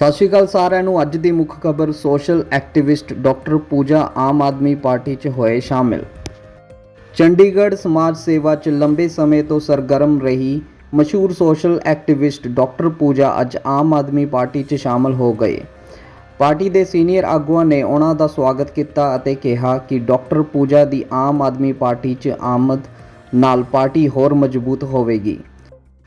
ਸਤਿ ਸ਼੍ਰੀ ਅਕਾਲ ਸਾਰਿਆਂ ਨੂੰ। ਅੱਜ ਦੀ ਮੁੱਖ ਖਬਰ social activist doctor Pooja Aam Aadmi party 'ਚ ਹੋਏ ਸ਼ਾਮਿਲ। ਚੰਡੀਗੜ੍ਹ ਸਮਾਜ ਸੇਵਾ 'ਚ ਲੰਬੇ ਸਮੇਂ ਤੋਂ ਸਰਗਰਮ ਰਹੀ ਮਸ਼ਹੂਰ ਸੋਸ਼ਲ ਐਕਟਿਵਿਸਟ ਡਾਕਟਰ ਪੂਜਾ ਅੱਜ ਆਮ ਆਦਮੀ ਪਾਰਟੀ 'ਚ ਸ਼ਾਮਲ ਹੋ ਗਏ। ਪਾਰਟੀ ਦੇ ਸੀਨੀਅਰ ਆਗੂਆਂ ਨੇ ਉਹਨਾਂ ਦਾ ਸਵਾਗਤ ਕੀਤਾ ਅਤੇ ਕਿਹਾ ਕਿ ਡਾਕਟਰ ਪੂਜਾ ਦੀ ਆਮ ਆਦਮੀ ਪਾਰਟੀ 'ਚ ਆਮਦ ਨਾਲ ਪਾਰਟੀ ਹੋਰ ਮਜ਼ਬੂਤ ਹੋਵੇਗੀ।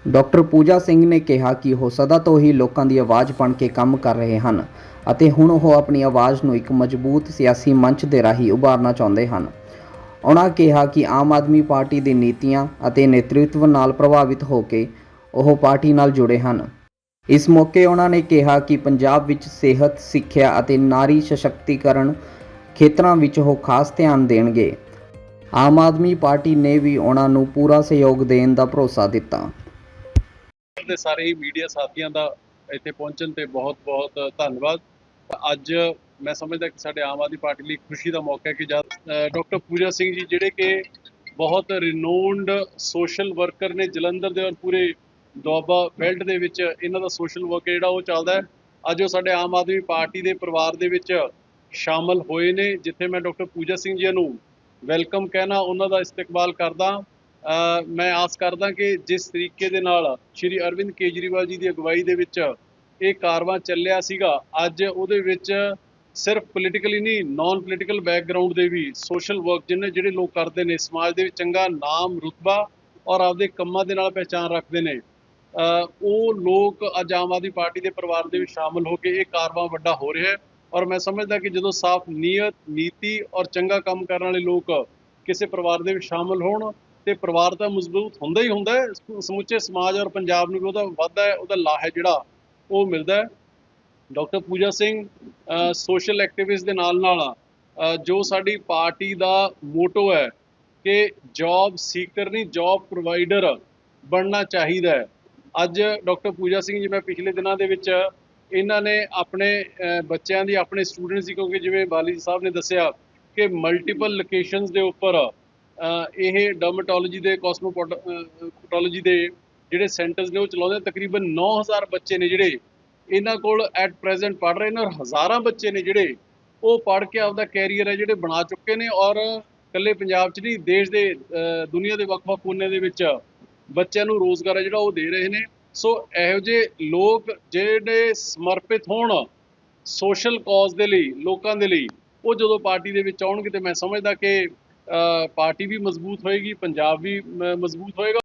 ਡਾਕਟਰ ਪੂਜਾ ਸਿੰਘ ਨੇ ਕਿਹਾ ਕਿ ਉਹ ਸਦਾ ਤੋਂ ਹੀ ਲੋਕਾਂ ਦੀ ਆਵਾਜ਼ ਬਣ ਕੇ ਕੰਮ ਕਰ ਰਹੇ ਹਨ ਅਤੇ ਹੁਣ ਉਹ ਆਪਣੀ ਆਵਾਜ਼ ਨੂੰ ਇੱਕ ਮਜ਼ਬੂਤ ਸਿਆਸੀ ਮੰਚ ਦੇ ਰਾਹੀਂ ਉਭਾਰਨਾ ਚਾਹੁੰਦੇ ਹਨ। ਉਹਨਾਂ ਕਿਹਾ ਕਿ ਆਮ ਆਦਮੀ ਪਾਰਟੀ ਦੀ ਨੀਤੀਆਂ ਅਤੇ ਨੇਤਰਤਵ ਨਾਲ ਪ੍ਰਭਾਵਿਤ ਹੋ ਕੇ ਉਹ ਪਾਰਟੀ ਨਾਲ ਜੁੜੇ ਹਨ। ਇਸ ਮੌਕੇ ਉਹਨਾਂ ਨੇ ਕਿਹਾ ਕਿ ਪੰਜਾਬ ਵਿੱਚ ਸਿਹਤ, ਸਿੱਖਿਆ ਅਤੇ ਨਾਰੀ ਸਸ਼ਕਤੀਕਰਨ ਖੇਤਰਾਂ ਵਿੱਚ ਉਹ ਖਾਸ ਧਿਆਨ ਦੇਣਗੇ। ਆਮ ਆਦਮੀ ਪਾਰਟੀ ਨੇ ਵੀ ਉਹਨਾਂ ਨੂੰ ਪੂਰਾ ਸਹਿਯੋਗ ਦੇਣ ਦਾ ਭਰੋਸਾ ਦਿੱਤਾ। ਦੇ ਸਾਰੇ ਹੀ ਮੀਡੀਆ ਸਾਥੀਆਂ ਦਾ ਇੱਥੇ ਪਹੁੰਚਣ ਤੇ ਬਹੁਤ-ਬਹੁਤ ਧੰਨਵਾਦ। ਅੱਜ ਮੈਂ ਸਮਝਦਾ ਕਿ ਸਾਡੇ ਆਮ ਆਦਮੀ ਪਾਰਟੀ ਲਈ ਖੁਸ਼ੀ ਦਾ ਮੌਕਾ ਹੈ ਕਿ ਜਦ ਡਾਕਟਰ ਪੂਜਾ ਸਿੰਘ ਜੀ ਜਿਹੜੇ ਕਿ ਬਹੁਤ ਰਿਨੋਨਡ ਸੋਸ਼ਲ ਵਰਕਰ ਨੇ ਜਲੰਧਰ ਦੇ ਔਰ ਪੂਰੇ ਦੁਆਬਾ ਬੈਲਟ ਦੇ ਵਿੱਚ ਇਹਨਾਂ ਦਾ ਸੋਸ਼ਲ ਵਰਕ ਜਿਹੜਾ ਉਹ ਚੱਲਦਾ ਹੈ। ਅੱਜ ਉਹ ਸਾਡੇ ਆਮ ਆਦਮੀ ਪਾਰਟੀ ਦੇ ਪਰਿਵਾਰ ਦੇ ਵਿੱਚ ਸ਼ਾਮਲ ਹੋਏ ਨੇ, ਜਿੱਥੇ ਮੈਂ ਡਾਕਟਰ ਪੂਜਾ ਸਿੰਘ ਜੀ ਨੂੰ ਵੈਲਕਮ ਕਹਿਣਾ, ਉਹਨਾਂ ਦਾ ਇਸਤਕਬਾਲ ਕਰਦਾ। ਮੈਂ ਆਸ ਕਰਦਾ ਕਿ ਜਿਸ ਤਰੀਕੇ ਦੇ ਨਾਲ ਸ਼੍ਰੀ ਅਰਵਿੰਦ ਕੇਜਰੀਵਾਲ ਜੀ ਦੀ ਅਗਵਾਈ ਦੇ ਵਿੱਚ ਇਹ ਕਾਰਵਾ ਚੱਲਿਆ ਸੀਗਾ, ਅੱਜ ਉਹਦੇ ਵਿੱਚ ਸਿਰਫ ਪੋਲੀਟੀਕਲੀ ਨਹੀਂ ਨਾਨ ਪੋਲੀਟੀਕਲ ਬੈਕਗ੍ਰਾਉਂਡ ਦੇ ਵੀ ਸੋਸ਼ਲ ਵਰਕ ਜਿਹਨੇ ਜਿਹੜੇ ਲੋਕ ਕਰਦੇ ਨੇ, ਸਮਾਜ ਦੇ ਵਿੱਚ ਚੰਗਾ ਨਾਮ, ਰੁਤਬਾ ਔਰ ਆਪਦੇ ਕੰਮਾਂ ਦੇ ਨਾਲ ਪਹਿਚਾਨ ਰੱਖਦੇ ਨੇ। ਉਹ ਲੋਕ ਅੱਜ ਆਮ ਆਦਮੀ ਪਾਰਟੀ ਦੇ ਪਰਿਵਾਰ ਦੇ ਵਿੱਚ ਸ਼ਾਮਲ ਹੋ ਕੇ ਇਹ ਕਾਰਵਾ ਵੱਡਾ ਹੋ ਰਿਹਾ ਹੈ ਔਰ ਮੈਂ ਸਮਝਦਾ ਕਿ ਜਦੋਂ ਸਾਫ਼ ਨੀਅਤ, ਨੀਤੀ ਔਰ ਚੰਗਾ ਕੰਮ ਕਰਨ ਵਾਲੇ ਲੋਕ ਕਿਸੇ ਪਰਿਵਾਰ ਦੇ ਵਿੱਚ ਸ਼ਾਮਲ ਹੋਣ ਤੇ ਪਰਿਵਾਰ ਤਾਂ ਮਜ਼ਬੂਤ ਹੁੰਦਾ ਹੀ ਹੁੰਦਾ ਹੈ। ਸਮੁੱਚੇ ਸਮਾਜ ਔਰ ਪੰਜਾਬ ਨੂੰ ਵੀ ਉਹਦਾ ਵਾਧਾ ਹੈ, ਉਹਦਾ ਲਾਹਾ ਜਿਹੜਾ ਉਹ ਮਿਲਦਾ ਹੈ। Doctor Pooja Singh social activist ਦੇ ਨਾਲ ਨਾਲ ਜੋ ਸਾਡੀ ਪਾਰਟੀ ਦਾ ਮੋਟੋ ਹੈ ਕਿ ਜੌਬ ਸੀਕਰ ਨਹੀਂ, ਜੌਬ ਪ੍ਰੋਵਾਈਡਰ ਬਣਨਾ ਚਾਹੀਦਾ ਹੈ। ਅੱਜ ਡਾਕਟਰ ਪੂਜਾ ਸਿੰਘ ਜੀ, ਮੈਂ ਪਿਛਲੇ ਦਿਨਾਂ ਦੇ ਵਿੱਚ ਇਹਨਾਂ ਨੇ ਆਪਣੇ ਬੱਚਿਆਂ ਦੀ, ਆਪਣੇ ਸਟੂਡੈਂਟਸ ਦੀ, ਕਿਉਂਕਿ ਜਿਵੇਂ ਬਾਲੀ ਸਾਹਿਬ ਨੇ ਦੱਸਿਆ ਕਿ ਮਲਟੀਪਲ ਲੋਕੇਸ਼ਨਸ ਦੇ ਉੱਪਰ ਇਹ ਡਰਮੇਟੋਲੋਜੀ ਦੇ ਕਾਸਮੋਪੋਟੋਲੋਜੀ ਦੇ ਜਿਹੜੇ ਸੈਂਟਰਸ ਨੇ ਉਹ ਚਲਾਉਂਦੇ ਆ। ਤਕਰੀਬਨ 9000 ਬੱਚੇ ਨੇ ਜਿਹੜੇ ਇਹਨਾਂ ਕੋਲ ਐਟ ਪ੍ਰੈਜ਼ੈਂਟ ਪੜ ਰਹੇ ਨੇ ਔਰ ਹਜ਼ਾਰਾਂ ਬੱਚੇ ਨੇ ਜਿਹੜੇ ਉਹ ਪੜ ਕੇ ਆਪਦਾ ਕੈਰੀਅਰ ਹੈ ਜਿਹੜੇ ਬਣਾ ਚੁੱਕੇ ਨੇ ਔਰ ਇਕੱਲੇ ਪੰਜਾਬ 'ਚ ਨਹੀਂ, ਦੇਸ਼ ਦੇ ਦੁਨੀਆ ਦੇ ਵੱਖ-ਵੱਖ ਕੋਨੇ ਦੇ ਵਿੱਚ ਬੱਚਿਆਂ ਨੂੰ ਰੋਜ਼ਗਾਰ ਹੈ ਜਿਹੜਾ ਉਹ ਦੇ ਰਹੇ ਨੇ ਸੋ ਇਹੋ ਜਿਹੇ ਲੋਕ ਜਿਹੜੇ ਸਮਰਪਿਤ ਹੋਣ ਸੋਸ਼ਲ ਕਾਜ਼ ਦੇ ਲਈ, ਲੋਕਾਂ ਦੇ ਲਈ, ਉਹ ਜਦੋਂ ਪਾਰਟੀ ਦੇ ਵਿੱਚ ਆਉਣਗੇ ਤੇ ਮੈਂ ਸਮਝਦਾ ਕਿ ਪਾਰਟੀ ਵੀ ਮਜ਼ਬੂਤ ਹੋਏਗੀ ਪੰਜਾਬ ਵੀ ਮਜ਼ਬੂਤ ਹੋਏਗਾ